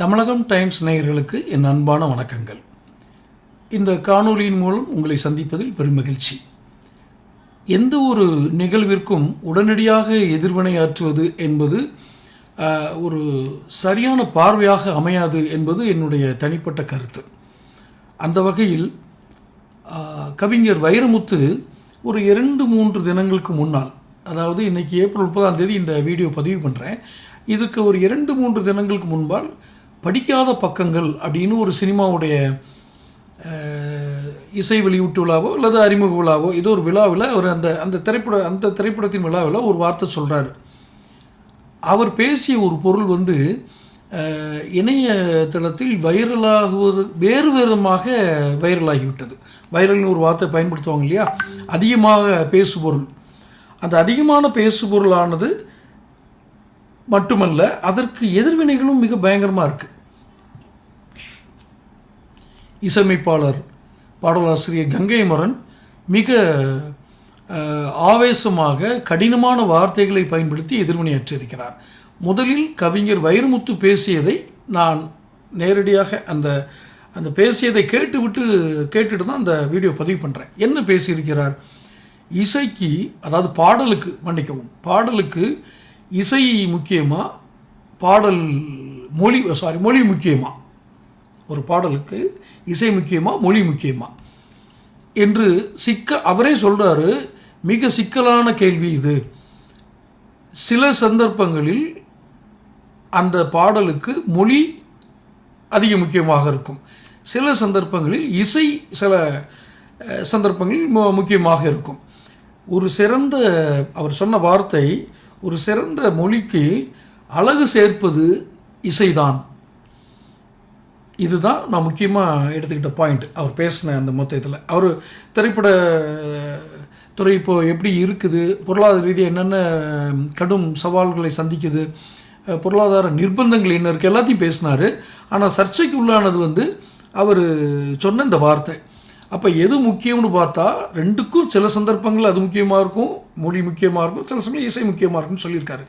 தமிழகம் times நேயர்களுக்கு என் அன்பான வணக்கங்கள். இந்த காணொலியின் மூலம் உங்களை சந்திப்பதில் பெருமகிழ்ச்சி எந்த ஒரு நிகழ்விற்கும் உடனடியாக எதிர்வினையாற்றுவது என்பது ஒரு சரியான பார்வையாக அமையாது என்பது என்னுடைய தனிப்பட்ட கருத்து. அந்த வகையில் கவிஞர் வைரமுத்து ஒரு இரண்டு மூன்று தினங்களுக்கு முன்னால் அதாவது இன்றைக்கி ஏப்ரல் முப்பதாம் தேதி இந்த வீடியோ பதிவு பண்ணுறேன் இதுக்கு ஒரு இரண்டு மூன்று தினங்களுக்கு முன்பால் படிக்காத பக்கங்கள் அப்படின்னு ஒரு சினிமாவுடைய இசை வெளியீட்டு விழாவோ அல்லது அறிமுக விழாவோ ஏதோ ஒரு விழாவில் அவர் அந்த அந்த திரைப்பட அந்த திரைப்படத்தின் விழாவில் ஒரு வார்த்தை சொல்கிறாரு அவர் பேசிய ஒரு பொருள் வந்து இணையதளத்தில் வைரலாகுவது வேறு விதமாக வைரலாகிவிட்டது. வைரல்னு ஒரு வார்த்தை பயன்படுத்துவாங்க இல்லையா? அதிகமாக பேசுபொருள். அந்த அதிகமான பேசுபொருளானது மட்டுமல்ல அதற்கு எதிர்வினைகளும் மிக பயங்கரமாக இருக்குது இசையமைப்பாளர் பாடலாசிரியர் கங்கை மரன் மிக ஆவேசமாக கடினமான வார்த்தைகளை பயன்படுத்தி எதிர்வினையாற்றியிருக்கிறார் முதலில் கவிஞர் வைரமுத்து பேசியதை நான் நேரடியாக அந்த அந்த பேசியதை கேட்டுவிட்டு கேட்டுட்டு தான் அந்த வீடியோ பதிவு பண்ணுறேன் என்ன பேசியிருக்கிறார்? இசைக்கு அதாவது பாடலுக்கு மன்னிக்கவும் பாடலுக்கு இசை முக்கியமாக பாடல் மொழி சாரி மொழி முக்கியமாக ஒரு பாடலுக்கு இசை முக்கியமாக மொழி முக்கியமாக என்று சிக்க அவரே சொல்கிறாரு மிக சிக்கலான கேள்வி இது. சில சந்தர்ப்பங்களில் அந்த பாடலுக்கு மொழி அதிக முக்கியமாக இருக்கும். சில சந்தர்ப்பங்களில் இசை சில சந்தர்ப்பங்களில் மு- முக்கியமாக இருக்கும். ஒரு சிறந்த அவர் சொன்ன வார்த்தை ஒரு சிறந்த மொழிக்கு அழகு சேர்ப்பது இசைதான். இதுதான் நான் முக்கியமாக எடுத்துக்கிட்ட பாயிண்ட் அவர் பேசின அந்த மொத்த இதில் அவர் திரைப்பட துறை இப்போது எப்படி இருக்குது? பொருளாதார ரீதியாக என்னென்ன கடும் சவால்களை சந்திக்குது? பொருளாதார நிர்பந்தங்கள் என்ன இருக்குது எல்லாத்தையும் பேசினார். ஆனால் சர்ச்சைக்கு உள்ளானது வந்து அவர் சொன்ன இந்த வார்த்தை. அப்போ எது முக்கியம்னு பார்த்தா ரெண்டுக்கும் சில சந்தர்ப்பங்கள் அது முக்கியமாக இருக்கும் மொழி முக்கியமாக இருக்கும் சில சமயம் இசை முக்கியமாக இருக்கும்னு சொல்லியிருக்காரு.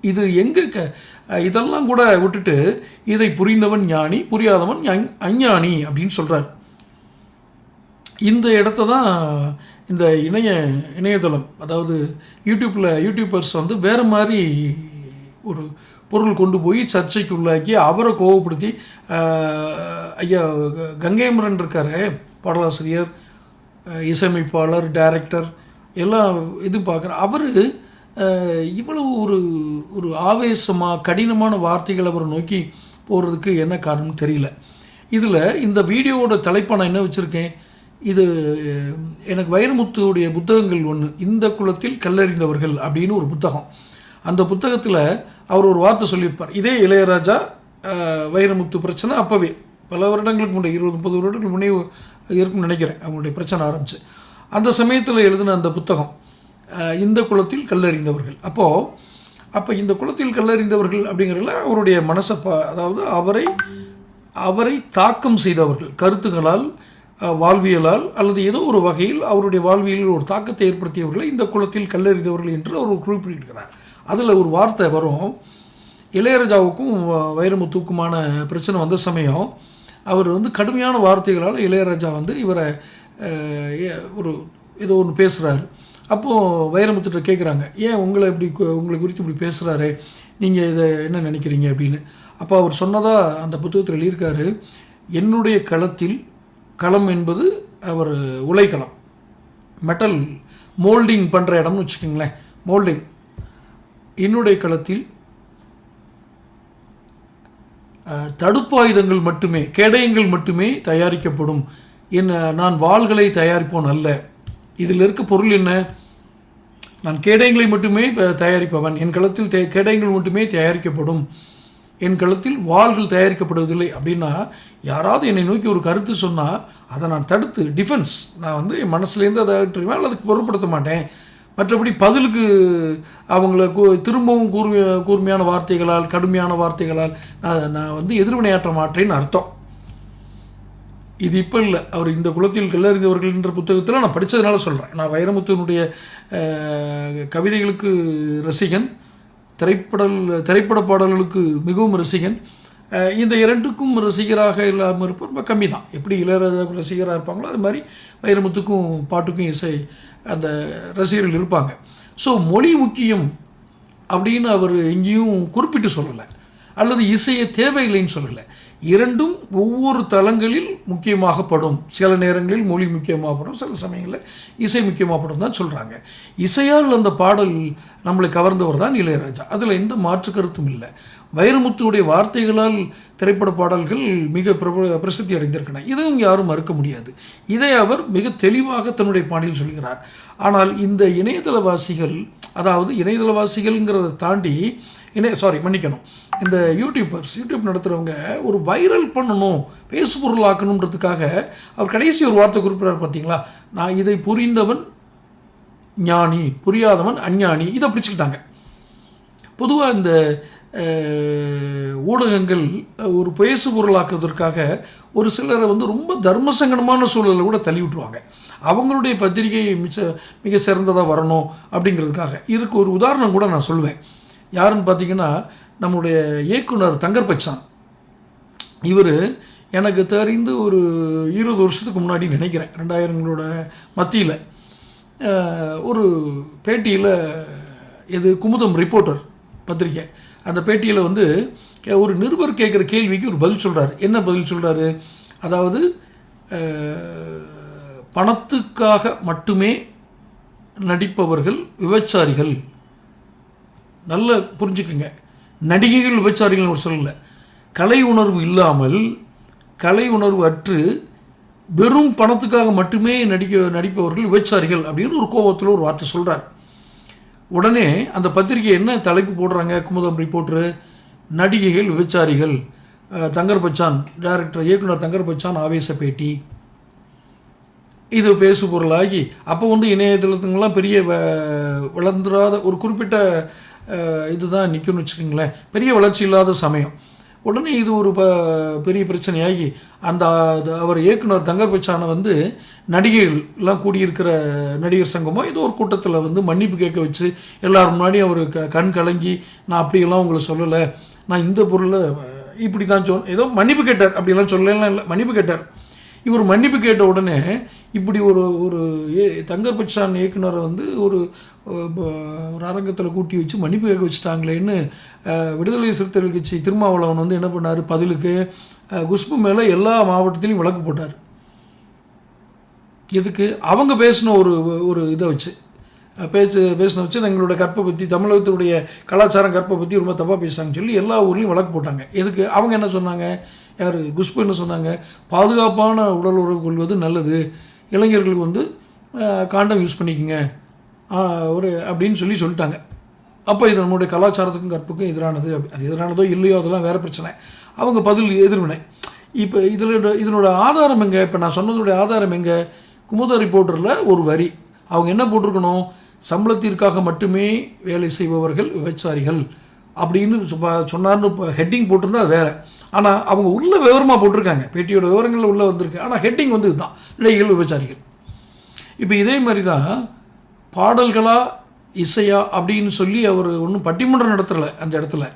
இது எங்கே க இதெல்லாம் கூட விட்டுட்டு இதை புரிந்தவன் ஞானி புரியாதவன் அஞ்ஞானி அப்படின்னு சொல்கிறார் இந்த இடத்த தான் இந்த இணைய இணையதளம் அதாவது யூடியூப்பில் யூடியூபர்ஸ் வந்து வேறு மாதிரி ஒரு பொருள் கொண்டு போய் சர்ச்சைக்கு உள்ளாக்கி அவரை கோவப்படுத்தி ஐயா கங்கைமரன் இருக்காரு பாடலாசிரியர் இசையமைப்பாளர் டைரக்டர் எல்லாம் இது பார்க்குறேன் அவர் இவ்வளவு ஒரு ஒரு ஆவேசமாக கடினமான வார்த்தைகள் அவரை நோக்கி போகிறதுக்கு என்ன காரணம் தெரியல. இதில் இந்த வீடியோவோட தலைப்பை நான் என்ன வச்சுருக்கேன்? இது எனக்கு வைரமுத்துடைய புத்தகங்கள் ஒன்று இந்த குலத்தில் கல்லறிந்தவர்கள் அப்படின்னு ஒரு புத்தகம். அந்த புத்தகத்தில் அவர் ஒரு வார்த்தை சொல்லியிருப்பார். இதே இளையராஜா வைரமுத்து பிரச்சனை அப்போவே. பல வருடங்களுக்கு முன்னே இருபது முப்பது வருடங்களுக்கு முன்னே இருக்கும்னு நினைக்கிறேன். அவங்களுடைய பிரச்சனை ஆரம்பிச்சு. அந்த சமயத்தில் எழுதின அந்த புத்தகம் இந்த குளத்தில் கல்லறிந்தவர்கள். அப்போது அப்போ இந்த குளத்தில் கல்லறிந்தவர்கள் அப்படிங்கிறதுல அவருடைய மனசை ப அதாவது அவரை அவரை தாக்கம் செய்தவர்கள் கருத்துக்களால் வாழ்வியலால் அல்லது ஏதோ ஒரு வகையில் அவருடைய வாழ்வியலில் ஒரு தாக்கத்தை ஏற்படுத்தியவர்களை இந்த குளத்தில் கல்லறிந்தவர்கள் என்று அவர் குறிப்பிட்டிருக்கிறார். அதில் ஒரு வார்த்தை வரும். இளையராஜாவுக்கும் வ- வைரமுத்துக்குமான பிரச்சனை வந்த சமயம் அவர் வந்து கடுமையான வார்த்தைகளால் இளையராஜா வந்து இவரை ஏ- ஒரு ஏதோ ஒன்று பேசுகிறாரு அப்போது வைரமுத்துட்ட கேட்குறாங்க ஏன் உங்களை இப்படி கு- உங்களை குறித்து இப்படி பேசுகிறாரு நீங்கள் இதை என்ன நினைக்கிறீங்க? அப்படின்னு. அப்போ அவர் சொன்னதாக அந்த புத்தகத்தில் எழுதியிருக்காரு என்னுடைய களத்தில் களம் என்பது அவர் உலைக்களம் மெட்டல் மோல்டிங் பண்ணுற இடம்னு வச்சுக்கோங்களேன் மோல்டிங் என்னுடைய களத்தில் தடுப்பாயுதங்கள் மட்டுமே கேடயங்கள் மட்டுமே தயாரிக்கப்படும். என்ன நான் வாள்களை தயாரிப்போன் அல்ல. இதில் இருக்க பொருள் என்ன? நான் கேடயங்களை மட்டுமே தயாரிப்பவன். என் களத்தில் தே கேடயங்கள் மட்டுமே தயாரிக்கப்படும். என் களத்தில் வாள்கள் தயாரிக்கப்படுவதில்லை அப்படின்னா யாராவது என்னை நோக்கி ஒரு கருத்து சொன்னால் அதை நான் தடுத்து டிஃபென்ஸ் நான் வந்து என் மனசுலேருந்து அதை அகற்றுவேன் அல்லது பொருட்படுத்த மாட்டேன். மற்றபடி பதிலுக்கு அவங்கள கூ- திரும்பவும் கூர்மைய கூர்மையான வார்த்தைகளால் கடுமையான வார்த்தைகளால் நான் நான் வந்து எதிர்வினையாற்ற மாட்டேன்னு அர்த்தம். இது இப்போ இல்லை. அவர் இந்த குலத்தில் கல்லறிந்தவர்கள் என்ற புத்தகத்தில் நான் படித்ததுனால சொல்கிறேன் நான் வைரமுத்துவனுடைய கவிதைகளுக்கு ரசிகன் திரைப்படல் திரைப்பட பாடல்களுக்கு மிகவும் ரசிகன். இந்த இரண்டுக்கும் ரசிகராக இல்லாமல் இருப்போம் ரொம்ப கம்மி தான் எப்படி இளையராஜாவுக்கு ரசிகராக இருப்பாங்களோ அது மாதிரி வைரமுத்துக்கும் பாட்டுக்கும் இசை அந்த ரசிகர்கள் இருப்பாங்க. ஸோ மொழி முக்கியம் அப்படின்னு அவர் எங்கேயும் குறிப்பிட்டு சொல்லலை. அல்லது இசையை தேவையில்லைன்னு சொல்லலை. இரண்டும் ஒவ்வொரு தளங்களில் முக்கியமாகப்படும். சில நேரங்களில் மொழி முக்கியமாகப்படும் சில சமயங்களில் இசை முக்கியமாகப்படும் தான் சொல்கிறாங்க இசையால் அந்த பாடல் நம்மளை கவர்ந்தவர் தான் இளையராஜா. அதில் எந்த மாற்று கருத்தும் இல்லை. வைரமுத்துடைய வார்த்தைகளால் திரைப்பட பாடல்கள் மிக பிரபல பிரசித்தி அடைந்திருக்கின்றன. இதுவும் யாரும் மறுக்க முடியாது. இதை அவர் மிக தெளிவாக தன்னுடைய பாடலில் சொல்கிறார். ஆனால் இந்த இணையதளவாசிகள் அதாவது இணையதளவாசிகள்ங்கிறத தாண்டி இணைய சாரி மன்னிக்கணும். இந்த யூடியூபர்ஸ் யூடியூப் நடத்துகிறவங்க ஒரு வைரல் பண்ணணும் பேசு பொருளாக்கணுன்றதுக்காக அவர் கடைசி ஒரு வார்த்தை குறிப்பிடார் பார்த்தீங்களா? நான் இதை புரிந்தவன் ஞானி புரியாதவன் அஞ்ஞானி. இதை பிடிச்சிக்கிட்டாங்க. பொதுவாக இந்த ஊடகங்கள் ஒரு பேசு பொருளாக்குவதற்காக ஒரு சிலரை வந்து ரொம்ப தர்மசங்கடமான சூழலில் கூட தள்ளி விட்டுருவாங்க அவங்களுடைய பத்திரிகை மிச்ச மிக சிறந்ததாக வரணும் அப்படிங்கிறதுக்காக. இதுக்கு ஒரு உதாரணம் கூட நான் சொல்லுவேன் யாருன்னு பார்த்தீங்கன்னா நம்முடைய இயக்குனர் தங்கர் பச்சான். இவர் எனக்கு தெரிந்து ஒரு இருபது வருஷத்துக்கு முன்னாடி நினைக்கிறேன் ரெண்டாயிரங்களோட மத்தியில். ஒரு பேட்டியில் இது குமுதம் ரிப்போர்ட்டர் பத்திரிக்கை. அந்த பேட்டியில் வந்து ஒரு நிருபர் கேட்குற கேள்விக்கு ஒரு பதில் சொல்கிறாரு என்ன பதில் சொல்கிறாரு அதாவது பணத்துக்காக மட்டுமே நடிப்பவர்கள் விபச்சாரிகள். நல்ல புரிஞ்சுக்குங்க. நடிகைகள் விபச்சாரிகள் ஒரு சொல்லல. கலை உணர்வு இல்லாமல் கலை உணர்வு அற்று வெறும் பணத்துக்காக மட்டுமே நடிக்க நடிப்பவர்கள் விபச்சாரிகள் அப்படின்னு ஒரு கோபத்தில் ஒரு வார்த்தை சொல்கிறார் உடனே அந்த பத்திரிகை என்ன தலைப்பு போடுறாங்க? குமுதம் ரிப்போர்ட்ரு நடிகைகள் விபச்சாரிகள் தங்கர் பச்சான் டைரக்டர் இயக்குனர் தங்கர் பச்சான் ஆவேச பேட்டி. இது பேசு பொருளாகி அப்போ வந்து இணையதளத்துங்கெல்லாம் பெரிய வ- வளர்ந்துராத ஒரு குறிப்பிட்ட இதுதான் நிற்கும்னு வச்சுக்கோங்களேன். பெரிய வளர்ச்சி இல்லாத சமயம். உடனே இது ஒரு ப பெரிய பிரச்சனையாகி அந்த அது அவர் இயக்குனர் தங்கர் வந்து நடிகைகள் எல்லாம் கூடியிருக்கிற நடிகர் சங்கமோ ஏதோ ஒரு கூட்டத்தில் வந்து மன்னிப்பு கேட்க வச்சு எல்லோரும் முன்னாடி அவர் க கண் கலங்கி நான் அப்படியெல்லாம் உங்களை சொல்லலை. நான் இந்த பொருளை இப்படி தான் சொல் ஏதோ மன்னிப்பு கேட்டார். அப்படிலாம் சொல்லலாம் இல்லை மன்னிப்பு கேட்டார். இவர் மன்னிப்பு கேட்ட உடனே இப்படி ஒரு ஒரு ஏ தங்கர் பச்சான் இயக்குனரை வந்து ஒரு ஒரு அரங்கத்தில் கூட்டி வச்சு மன்னிப்பு கேட்க வச்சுட்டாங்களேன்னு விடுதலை சிறுத்தைகள் கட்சி திருமாவளவன் வந்து என்ன பண்ணார்? பதிலுக்கு குஷ்பு மேலே எல்லா மாவட்டத்திலையும் வழக்கு போட்டார். எதுக்கு? அவங்க பேசின ஒரு ஒரு இதை வச்சு. பேச்சு பேசின வச்சு எங்களோட கற்பை பற்றி தமிழகத்தினுடைய கலாச்சாரம் கற்பை பற்றி ரொம்ப தப்பாக பேசுகிறாங்கன்னு சொல்லி எல்லா ஊர்லேயும் வழக்கு போட்டாங்க. எதுக்கு? அவங்க என்ன சொன்னாங்க? யார்? குஷ்பு என்ன சொன்னாங்க. பாதுகாப்பான உடல் உறவு கொள்வது நல்லது. இளைஞர்களுக்கு வந்து காண்டம் யூஸ் பண்ணிக்கோங்க. ஒரு அப்படின்னு சொல்லி சொல்லிட்டாங்க. அப்போ இது நம்முடைய கலாச்சாரத்துக்கும் கற்புக்கும் எதிரானது. அது எதிரானதோ இல்லையோ அதெல்லாம் வேறு பிரச்சனை. அவங்க பதில் எதிர்வினை. இப்போ இதில் இதனோட ஆதாரம் எங்கே? இப்போ நான் சொன்னதோடைய ஆதாரம் எங்கே? குமுத ரிப்போர்ட்டரில் ஒரு வரி. அவங்க என்ன போட்டிருக்கணும்? சம்பளத்திற்காக மட்டுமே வேலை செய்பவர்கள் விபச்சாரிகள். அப்படின்னு சொ- சொன்னார்னு இப்போ ஹெட்டிங் போட்டிருந்தா அது வேறு. ஆனால் அவங்க உள்ள விவரமாக போட்டிருக்காங்க. பேட்டியோட விவரங்களில் உள்ளே வந்திருக்கு. ஆனால் ஹெட்டிங் வந்து இதுதான். இடைகள் விபச்சாரிகள். இப்போ இதே மாதிரி தான் பாடல்களா இசையா அப்படின்னு சொல்லி அவர் ஒன்றும் பட்டிமன்றம் நடத்தலை அந்த இடத்துல.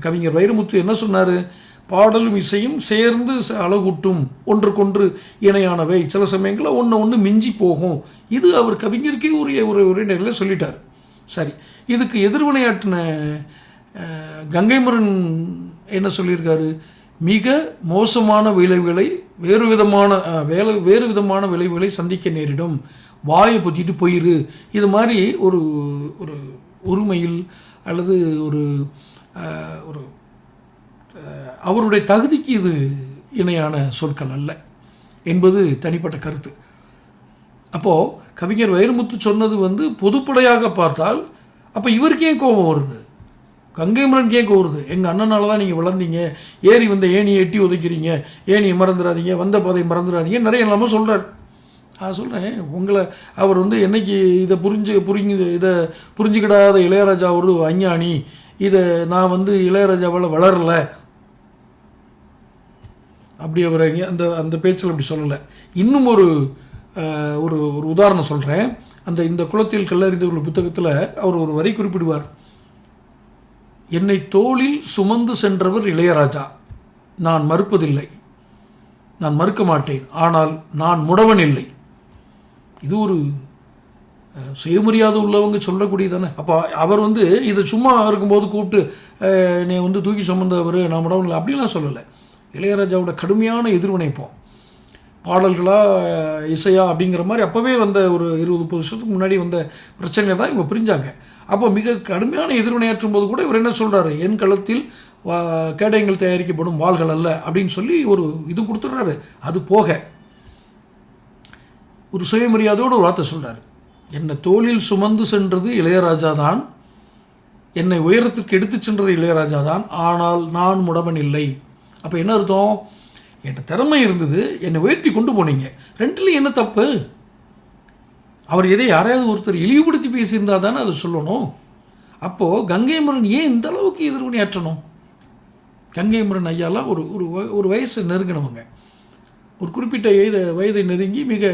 கவிஞர் வைரமுத்து என்ன சொன்னார்? பாடலும் இசையும் சேர்ந்து ச- அழகூட்டும் ஒன்றுக்கொன்று இணையானவை. சில சமயங்களில் ஒன்று ஒன்று மிஞ்சி போகும். இது அவர் கவிஞருக்கே உரிய ஒரு உரைநடையில் சொல்லிட்டார். சரி. இதுக்கு எதிர்வினையாட்டின கங்கைமரன் என்ன சொல்லியிருக்காரு? மிக மோசமான விளைவுகளை வேறு விதமான வேலை வேறு விதமான விளைவுகளை சந்திக்க நேரிடும். வாயை பொத்திட்டு போயிரு. இது மாதிரி ஒரு ஒரு ஒருமையில் அல்லது ஒரு ஒரு அவருடைய தகுதிக்கு இது இணையான சொற்கள் அல்ல என்பது தனிப்பட்ட கருத்து. அப்போது கவிஞர் வைரமுத்து சொன்னது வந்து பொதுப்படையாக பார்த்தால் அப்போ இவருக்கே கோபம் வருது. கங்கை மரன் கேட்க கோருது? எங்கள் அண்ணனால தான் நீங்கள் வளர்ந்தீங்க. ஏறி வந்த ஏணியை எட்டி உதைக்கிறீங்க ஏனியை மறந்துடாதீங்க வந்த பாதையை மறந்துடாதீங்க நிறைய எல்லாமே சொல்கிறார் நான் சொல்கிறேன் உங்களை அவர் வந்து என்னைக்கு இதை புரிஞ்சு புரிஞ்சு இதை புரிஞ்சுக்கிடாத இளையராஜா ஒரு அஞ்ஞானி. இதை நான் வந்து இளையராஜாவால் வளரலை. அப்படி அவர் அந்த அந்த பேச்சில் அப்படி சொல்லலை. இன்னும் ஒரு ஒரு ஒரு உதாரணம் சொல்கிறேன் அந்த இந்த குளத்தில் கல்லறிந்தவர்கள் புத்தகத்தில் அவர் ஒரு வரி குறிப்பிடுவார். என்னை தோளில் சுமந்து சென்றவர் இளையராஜா. நான் மறுப்பதில்லை. நான் மறுக்க மாட்டேன். ஆனால் நான் முடவன் இல்லை. இது ஒரு சுயமரியாதை உள்ளவங்க சொல்லக்கூடியதானே? அப்போ அவர் வந்து இதை சும்மா இருக்கும்போது கூப்பிட்டு என்னை வந்து தூக்கி சுமந்தவர் நான் முடவன் இல்லை அப்படிலாம் சொல்லலை. இளையராஜாவோட கடுமையான எதிர்வினைப்போம் பாடல்களா இசையா அப்படிங்கிற மாதிரி அப்போவே வந்த ஒரு இருபது முப்பது வருஷத்துக்கு முன்னாடி வந்த பிரச்சனையை தான் இவங்க பிரிஞ்சாங்க. அப்போ மிக கடுமையான எதிர்வினையாற்றும் போது கூட இவர் என்ன சொல்கிறாரு என் களத்தில் வா- கேடயங்கள் தயாரிக்கப்படும் வாள்கள் அல்ல அப்படின்னு சொல்லி ஒரு இது கொடுத்துட்றாரு. அது போக ஒரு சுயமரியாதையோடு ஒரு வார்த்தை சொல்கிறார் என்னை தோளில் சுமந்து சென்றது இளையராஜா தான். என்னை உயரத்திற்கு எடுத்துச் சென்றது இளையராஜா தான். ஆனால் நான் முடவன் இல்லை. அப்போ என்ன அர்த்தம்? என்கிட்ட திறமை இருந்தது. என்னை உயர்த்தி கொண்டு போனீங்க. ரெண்டுலேயும் என்ன தப்பு? அவர் எதை யாரையாவது ஒருத்தர் இழிவுபடுத்தி பேசியிருந்தா தானே அதை சொல்லணும்? அப்போது கங்கை முரன் ஏன் இந்த அளவுக்கு எதிர்வினையாற்றணும் கங்கை முரன் ஐயாலாம் ஒரு ஒரு ஒரு வயசை நெருங்கினவங்க. ஒரு குறிப்பிட்ட வயது வயதை நெருங்கி மிக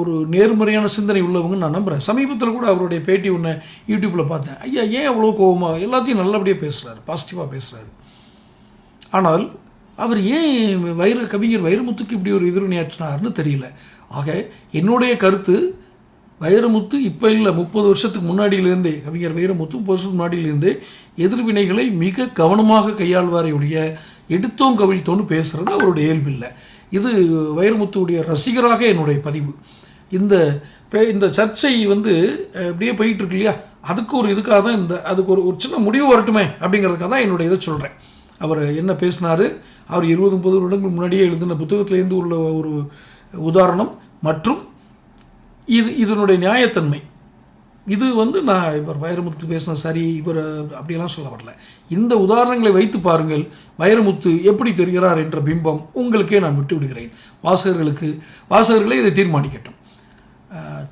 ஒரு நேர்மறையான சிந்தனை உள்ளவங்க நான் நம்புகிறேன் சமீபத்தில் கூட அவருடைய பேட்டி ஒன்று யூடியூப்பில் பார்த்தேன். ஐயா ஏன் அவ்வளோ கோபமாக எல்லாத்தையும் நல்லபடியாக பேசுகிறாரு பாசிட்டிவாக பேசுகிறாரு ஆனால் அவர் ஏன் வைர கவிஞர் வைரமுத்துக்கு இப்படி ஒரு எதிர்வினையாற்றினார்னு தெரியல. ஆக என்னுடைய கருத்து வைரமுத்து இப்போ இல்லை முப்பது வருஷத்துக்கு முன்னாடியிலேருந்தே கவிஞர் வைரமுத்து முப்பது வருஷத்துக்கு முன்னாடியிலேருந்தே எதிர்வினைகளை மிக கவனமாக கையாள்வாரே ஒழிய எடுத்தோம் கவிழ்த்தோன்னு பேசுகிறது அவருடைய இயல்பில்லை. இது வைரமுத்துவுடைய ரசிகராக என்னுடைய பதிவு. இந்த பே- இந்த சர்ச்சை வந்து அப்படியே இப்படியே இல்லையா? அதுக்கு ஒரு இதுக்காக தான் இந்த அதுக்கு ஒரு ஒரு சின்ன முடிவு வரட்டுமே அப்படிங்கிறதுக்காக தான் என்னுடைய இதை சொல்கிறேன் அவர் என்ன பேசினார்? அவர் இருபது முப்பது வருடங்கள் முன்னாடியே எழுதின புத்தகத்திலேருந்து உள்ள ஒரு உதாரணம் மற்றும் இது இதனுடைய நியாயத்தன்மை. இது வந்து நான் இவர் வைரமுத்து பேசின சரி இவர் அப்படிலாம் சொல்ல வரல. இந்த உதாரணங்களை வைத்து பாருங்கள் வைரமுத்து எப்படி தெரிகிறார் என்ற பிம்பம் உங்களுக்கே நான் விட்டு விடுகிறேன். வாசகர்களுக்கு வாசகர்களே இதை தீர்மானிக்கட்டும்.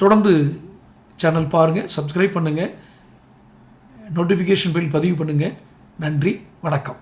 தொடர்ந்து சேனல் பாருங்கள் சப்ஸ்கிரைப் பண்ணுங்கள் நோட்டிஃபிகேஷன் பில் பதிவு பண்ணுங்கள் நன்றி வணக்கம்.